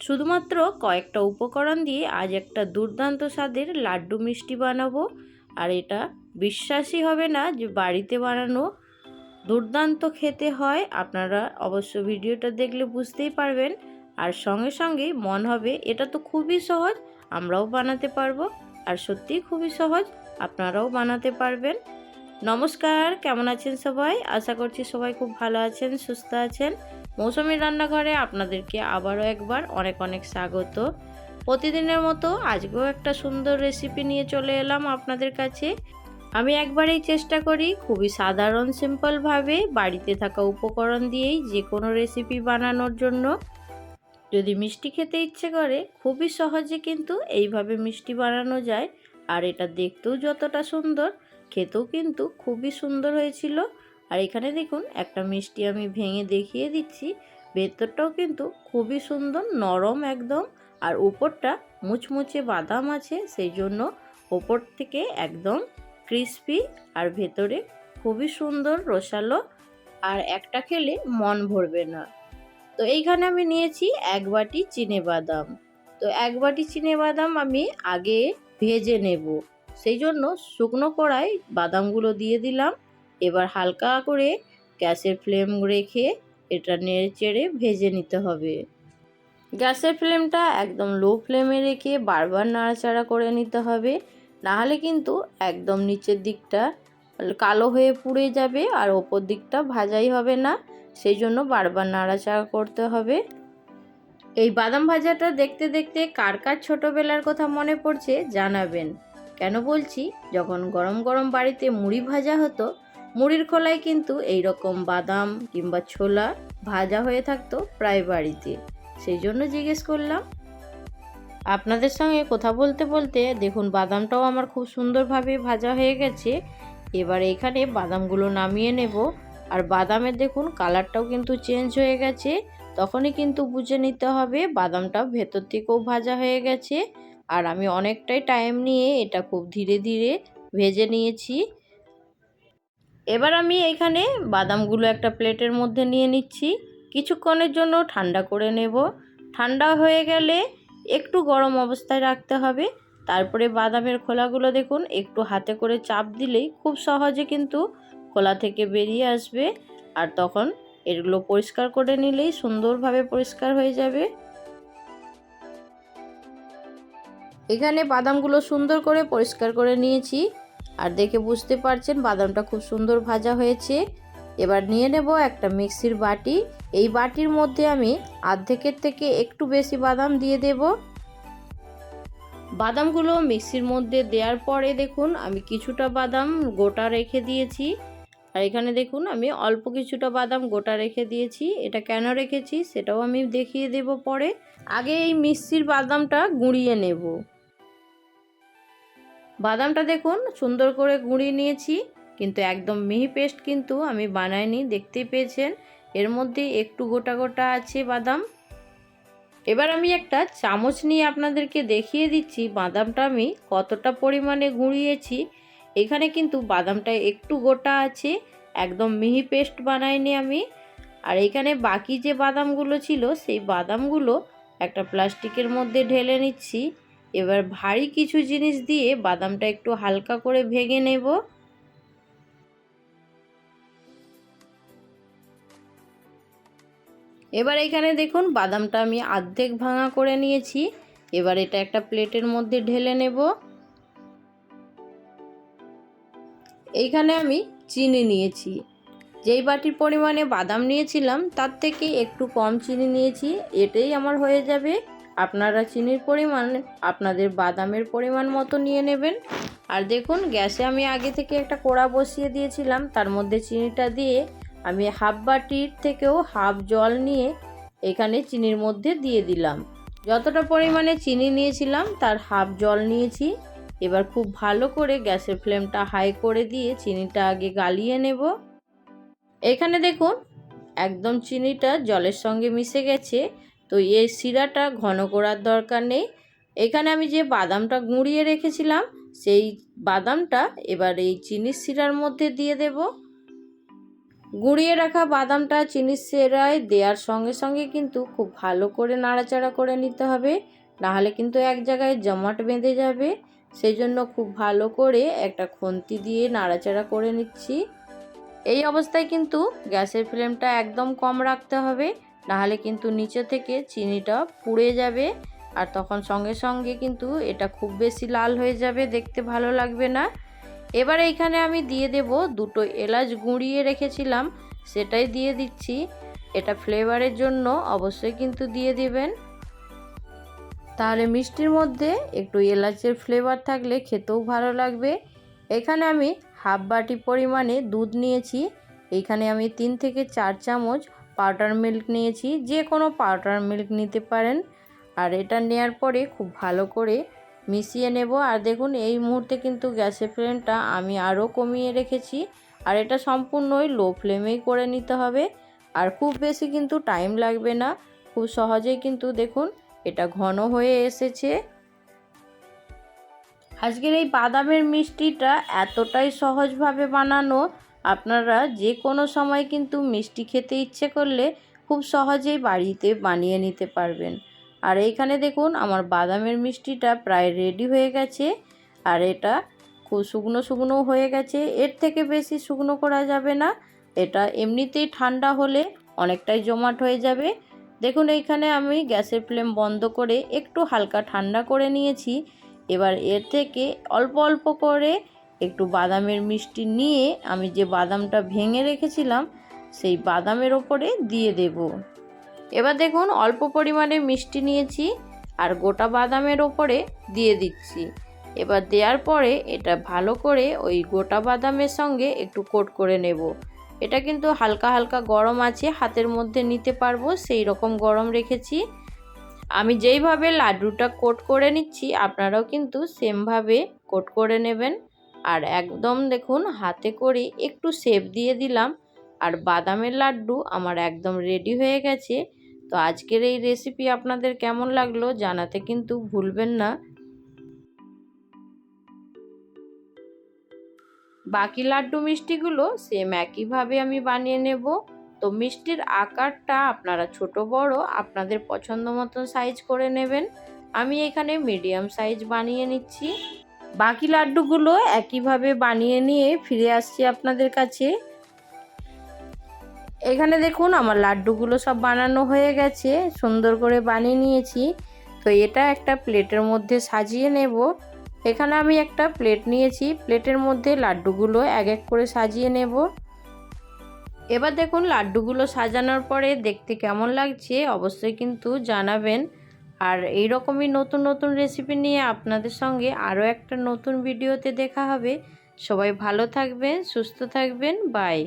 শুধুমাত্র কয়েকটা উপকরণ দিয়ে আজ একটা দুর্দান্ত স্বাদের লাড্ডু মিষ্টি বানাবো। আর এটা বিশ্বাসই হবে না যে বাড়িতে বানানো দুর্দান্ত খেতে হয়। আপনারা অবশ্য ভিডিওটা দেখলে বুঝতেই পারবেন। আর সঙ্গে সঙ্গেই মন হবে, এটা তো খুবই সহজ, আমরাও বানাতে পারব। আর সত্যিই খুবই সহজ, আপনারাও বানাতে পারবেন। নমস্কার, কেমন আছেন সবাই? আশা করছি সবাই খুব ভালো আছেন, সুস্থ আছেন। মৌসুমি রান্নাঘরে আপনাদেরকে আবারও একবার অনেক অনেক স্বাগত। প্রতিদিনের মতো আজকেও একটা সুন্দর রেসিপি নিয়ে চলে এলাম আপনাদের কাছে। আমি একবারেই চেষ্টা করি খুবই সাধারণ সিম্পলভাবে বাড়িতে থাকা উপকরণ দিয়েই যে কোনো রেসিপি বানানোর জন্য। যদি মিষ্টি খেতে ইচ্ছে করে, খুবই সহজে কিন্তু এইভাবে মিষ্টি বানানো যায়। আর এটা দেখতেও যতটা সুন্দর, খেতেও কিন্তু খুবই সুন্দর হয়েছিল। আর এখানে দেখুন, একটা মিষ্টি আমি ভেঙে দেখিয়ে দিচ্ছি। ভেতরটাও কিন্তু খুবই সুন্দর, নরম একদম। আর উপরটা মুচমুচে বাদাম আছে, সেই জন্য ওপর থেকে একদম ক্রিস্পি আর ভেতরে খুবই সুন্দর রসালো। আর একটা খেলে মন ভরবে না। তো এইখানে আমি নিয়েছি এক বাটি চিনে বাদাম। তো এক বাটি চিনে বাদাম আমি আগে ভেজে নেব। সেই জন্য শুকনো কড়াই বাদামগুলো দিয়ে দিলাম। এবার হালকা করে গ্যাসের ফ্লেম রেখে এটা নেড়ে চেড়ে ভেজে নিতে হবে। গ্যাসের ফ্লেমটা একদম লো ফ্লেমে রেখে বারবার নাড়াচাড়া করে নিতে হবে। নাহলে কিন্তু একদম নিচের দিকটা কালো হয়ে পুড়ে যাবে আর ওপর দিকটা ভাজাই হবে না। সেই জন্য বারবার নাড়াচাড়া করতে হবে। এই বাদাম ভাজাটা দেখতে দেখতে কার কার ছোটোবেলার কথা মনে পড়ছে জানাবেন। কেন বলছি, যখন গরম গরম বাড়িতে মুড়ি ভাজা হতো মুড়ির খোলায় কিন্তু এই রকম বাদাম কিংবা ছোলা ভাজা হয়ে থাকতো প্রায় বাড়িতে। সেই জন্য জিজ্ঞেস করলাম, আপনাদের সঙ্গে কথা বলতে বলতে দেখুন বাদামটাও আমার খুব সুন্দরভাবে ভাজা হয়ে গেছে। এবার এখানে বাদামগুলো নামিয়ে নেব। আর বাদামের দেখুন কালারটাও কিন্তু চেঞ্জ হয়ে গেছে। তখনই কিন্তু বুঝে নিতে হবে বাদামটা ভেতর থেকেও ভাজা হয়ে গেছে। আর আমি অনেকটাই টাইম নিয়ে এটা খুব ধীরে ধীরে ভেজে নিয়েছি। এবার আমি এখানে বাদামগুলো একটা প্লেটের মধ্যে নিয়ে নিচ্ছি। কিছুক্ষণের জন্য ঠান্ডা করে নেব। ঠান্ডা হয়ে গেলে একটু গরম অবস্থায় রাখতে হবে। তারপরে বাদামের খোলাগুলো দেখুন, একটু হাতে করে চাপ দিলেই খুব সহজে কিন্তু খোলা থেকে বেরিয়ে আসবে। আর তখন এগুলো পরিষ্কার করে নিলেই সুন্দরভাবে পরিষ্কার হয়ে যাবে। এখানে বাদামগুলো সুন্দর করে পরিষ্কার করে নিয়েছি। আর দেখে বুঝতে পারছেন বাদামটা খুব সুন্দর ভাজা হয়েছে। এবার নিয়ে নেব একটা মিক্সির বাটি। এই বাটির মধ্যে আমি আর্ধেকের থেকে একটু বেশি বাদাম দিয়ে দেব। বাদামগুলো মিক্সির মধ্যে দেওয়ার পরে দেখুন আমি কিছুটা বাদাম গোটা রেখে দিয়েছি। আর এখানে দেখুন আমি অল্প কিছুটা বাদাম গোটা রেখে দিয়েছি। এটা কেন রেখেছি সেটাও আমি দেখিয়ে দেব পরে। আগে এই মিক্সির বাদামটা গুঁড়িয়ে নেব। বাদামটা দেখুন, সুন্দর করে গুঁড়িয়ে নিয়েছি, কিন্তু একদম মিহি পেস্ট কিন্তু আমি বানাইনি, দেখতেই পেয়েছেন। এর মধ্যে একটু গোটা গোটা আছে বাদাম। এবার আমি একটা চামচ নিয়ে আপনাদেরকে দেখিয়ে দিচ্ছি, বাদামটা আমি কতটা পরিমাণে গুঁড়িয়েছি। এখানে কিন্তু বাদামটা একটু গোটা আছে, একদম মিহি পেস্ট বানাইনি আমি। আর এখানে বাকি যে বাদামগুলো ছিল, সেই বাদামগুলো একটা প্লাস্টিকের মধ্যে ঢেলে নিচ্ছি। এবার ভারী কিছু জিনিস দিয়ে বাদামটা একটু হালকা করে ভেঙে নেব। এবার এখানে দেখুন বাদামটা আমি আর্ধেক ভাঙা করে নিয়েছি। এবার এটা একটা প্লেটের মধ্যে ঢেলে নেব। এইখানে আমি চিনি নিয়েছি। যেই বাটির পরিমাণে বাদাম নিয়েছিলাম, তার থেকে একটু কম চিনি নিয়েছি, এটাই আমার হয়ে যাবে। আপনারা চিনির পরিমাণ, আপনাদের বাদামের পরিমাণ মতো নিয়ে নেবেন। আর দেখুন, গ্যাসে আমি আগে থেকে একটা কোড়া বসিয়ে দিয়েছিলাম। তার মধ্যে চিনিটা দিয়ে আমি হাফ বাটির থেকেও হাফ জল নিয়ে এখানে চিনির মধ্যে দিয়ে দিলাম। যতটা পরিমাণে চিনি নিয়েছিলাম, তার হাফ জল নিয়েছি। এবার খুব ভালো করে গ্যাসের ফ্লেমটা হাই করে দিয়ে চিনিটা আগে গালিয়ে নেব। এখানে দেখুন, একদম চিনিটা জলের সঙ্গে মিশে গেছে। তো এই শিরাটা ঘন করার দরকার নেই। এখানে আমি যে বাদামটা গুঁড়িয়ে রেখেছিলাম, সেই বাদামটা এবার এই চিনির শিরার মধ্যে দিয়ে দেব। গুঁড়িয়ে রাখা বাদামটা চিনির শিরায় দেওয়ার সঙ্গে সঙ্গে কিন্তু খুব ভালো করে নাড়াচাড়া করে নিতে হবে। নাহলে কিন্তু এক জায়গায় জমাট বেঁধে যাবে। সেই জন্য খুব ভালো করে একটা খুন্তি দিয়ে নাড়াচাড়া করে নিচ্ছি। এই অবস্থায় কিন্তু গ্যাসের ফ্লেমটা একদম কম রাখতে হবে। নাহলে কিন্তু নিচে থেকে চিনিটা পুড়ে যাবে। আর তখন সঙ্গে সঙ্গে কিন্তু এটা খুব বেশি লাল হয়ে যাবে, দেখতে ভালো লাগবে না। এবার এইখানে আমি দিয়ে দেব দুটো এলাচ গুঁড়িয়ে রেখেছিলাম, সেটাই দিয়ে দিচ্ছি। এটা ফ্লেভারের জন্য অবশ্যই কিন্তু দিয়ে দিবেন। তাহলে মিষ্টির মধ্যে একটু এলাচের ফ্লেভার থাকলে খেতেও ভালো লাগবে। এখানে আমি হাফ বাটি পরিমাণে দুধ নিয়েছি। এইখানে আমি তিন থেকে চার চামচ পাউডার মিল্ক নিয়েছি, যে কোনো পাউডার মিল্ক নিতে পারেন। আর এটা নেওয়ার পরে খুব ভালো করে মিশিয়ে নেব। আর দেখুন, এই মুহূর্তে কিন্তু গ্যাসের ফ্লেমটা আমি আরও কমিয়ে রেখেছি। আর এটা সম্পূর্ণই লো ফ্লেমেই করে নিতে হবে। আর খুব বেশি কিন্তু টাইম লাগবে না। খুব সহজেই কিন্তু দেখুন, এটা ঘন হয়ে এসেছে। আজকের এই বাদামের মিষ্টিটা এতটাই সহজভাবে বানানো আপনারা যে কোনো সময় কিন্তু মিষ্টি খেতে ইচ্ছে করলে খুব সহজেই বাড়িতে বানিয়ে নিতে পারবেন। আর এইখানে দেখুন, আমার বাদামের মিষ্টিটা প্রায় রেডি হয়ে গেছে। আর এটা খুব শুকনো শুকনো হয়ে গেছে। এর থেকে বেশি শুকনো করা যাবে না। এটা এমনিতেই ঠান্ডা হলে অনেকটাই জমাট হয়ে যাবে। দেখুন, এইখানে আমি গ্যাসের ফ্লেম বন্ধ করে একটু হালকা ঠান্ডা করে নিয়েছি। এবার এর থেকে অল্প অল্প করে একটু বাদামের মিষ্টি নিয়ে আমি যে বাদামটা ভেঙে রেখেছিলাম, সেই বাদামের ওপরে দিয়ে দেব। এবার দেখুন, অল্প পরিমাণে মিষ্টি নিয়েছি আর গোটা বাদামের ওপরে দিয়ে দিচ্ছি। এবার দেওয়ার পরে এটা ভালো করে ওই গোটা বাদামের সঙ্গে একটু কোট করে নেব। এটা কিন্তু হালকা হালকা গরম আছে, হাতের মধ্যে নিতে পারব, সেই রকম গরম রেখেছি। আমি যেইভাবে লাড্ডুটা কোট করে নিচ্ছি, আপনারাও কিন্তু সেমভাবে কোট করে নেবেন। আর একদম দেখুন, হাতে করে একটু শেপ দিয়ে দিলাম। আর বাদামের লাড্ডু আমার একদম রেডি হয়ে গেছে। তো আজকের এই রেসিপি আপনাদের কেমন লাগল জানাতে কিন্তু ভুলবেন না। বাকি লাড্ডু মিষ্টিগুলো সেম একইভাবে আমি বানিয়ে নেব। তো মিষ্টির আকারটা আপনারা ছোট, বড় আপনাদের পছন্দ মতন সাইজ করে নেবেন। আমি এখানে মিডিয়াম সাইজ বানিয়ে নিচ্ছি। বাকি লাড্ডুগুলো একইভাবে বানিয়ে নিয়ে ফিরে আসছি আপনাদের কাছে। এখানে দেখুন, আমার লাড্ডুগুলো সব বানানো হয়ে গেছে, সুন্দর করে বানিয়ে নিয়েছি। তো এটা একটা প্লেটের মধ্যে সাজিয়ে নেব। এখানে আমি একটা প্লেট নিয়েছি, প্লেটের মধ্যে লাড্ডুগুলো এক এক করে সাজিয়ে নেব। এবার দেখুন, লাড্ডুগুলো সাজানোর পরে দেখতে কেমন লাগছে অবশ্যই কিন্তু জানাবেন। আর এই রকমই নতুন নতুন রেসিপি নিয়ে আপনাদের সঙ্গে আরও একটা নতুন ভিডিওতে দেখা হবে। সবাই ভালো থাকবেন, সুস্থ থাকবেন বাই